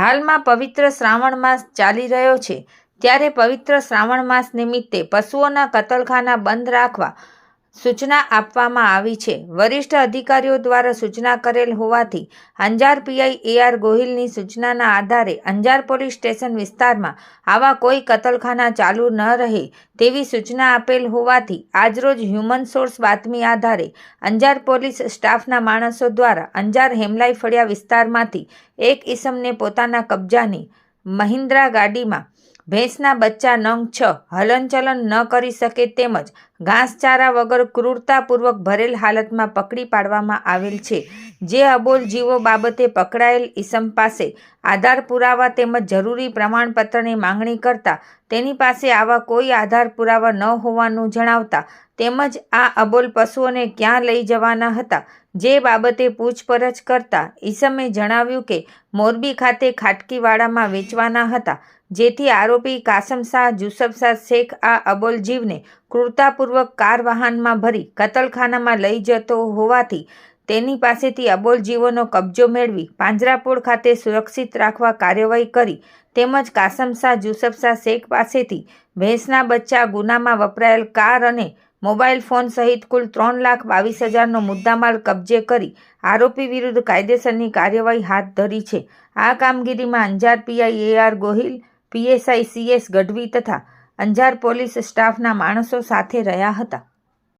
હાલમાં પવિત્ર શ્રાવણ માસ ચાલી રહ્યો છે. ત્યારે પવિત્ર શ્રાવણ માસ નિમિત્તે પશુઓના કતલખાના બંધ રાખવા સૂચના આપવામાં આવી છે. વરિષ્ઠ અધિકારીઓ દ્વારા સૂચના કરેલ હોવાથી અંજાર પીઆઈ એઆર ગોહિલની સૂચનાના આધારે અંજાર પોલીસ સ્ટેશન વિસ્તારમાં આવા કોઈ કતલખાના ચાલુ ન રહે તેવી સૂચના આપેલ હોવાથી આજરોજ હ્યુમન સોર્સ બાતમી આધારે અંજાર પોલીસ સ્ટાફના માણસો દ્વારા અંજાર હેમલાઈ ફળિયા વિસ્તારમાંથી એક ઈસમને પોતાના કબજાની મહિન્દ્રા ગાડીમાં ભેંસના બચ્ચા નંગ છ હલનચલન ન કરી શકે તેમજ ઘાસચારા વગર ક્રૂરતાપૂર્વક ભરેલ હાલતમાં પકડી પાડવામાં આવેલ છે. જે અબોલ જીવો બાબતે પકડાયેલ ઈસમ પાસે આધાર પુરાવા તેમજ જરૂરી પ્રમાણપત્રની માંગણી કરતા તેની પાસે આવા કોઈ આધાર પુરાવા ન હોવાનું જણાવતા તેમજ આ અબોલ પશુઓને ક્યાં લઈ જવાના હતા જે બાબતે પૂછપરછ કરતા ઈસમે જણાવ્યું કે મોરબી ખાતે ખાટકીવાડામાં વેચવાના હતા. જેથી આરોપી કાસમ શાહ, જુસફ શાહ શેખ આ અબોલ જીવને ક્રૂરતાપૂર્વક કાર વાહનમાં ભરી કતલખાનામાં લઈ જતો હોવાથી તેની પાસેથી અબોલ જીવોનો કબજો મેળવી પાંજરાપોળ ખાતે સુરક્ષિત રાખવા કાર્યવાહી કરી તેમજ કાસમ શાહ જુસફ શાહ શેખ પાસેથી ભેંસના બચ્ચા ગુનામાં વપરાયેલ કાર અને મોબાઈલ ફોન સહિત કુલ ત્રણ લાખ બાવીસ હજારનો મુદ્દામાલ કબજે કરી આરોપી વિરુદ્ધ કાયદેસરની કાર્યવાહી હાથ ધરી છે. આ કામગીરીમાં Anjar PI A R Gohil PSI C S Gadhvi તથા અંજાર પોલીસ સ્ટાફના માણસો સાથે રહ્યા હતા.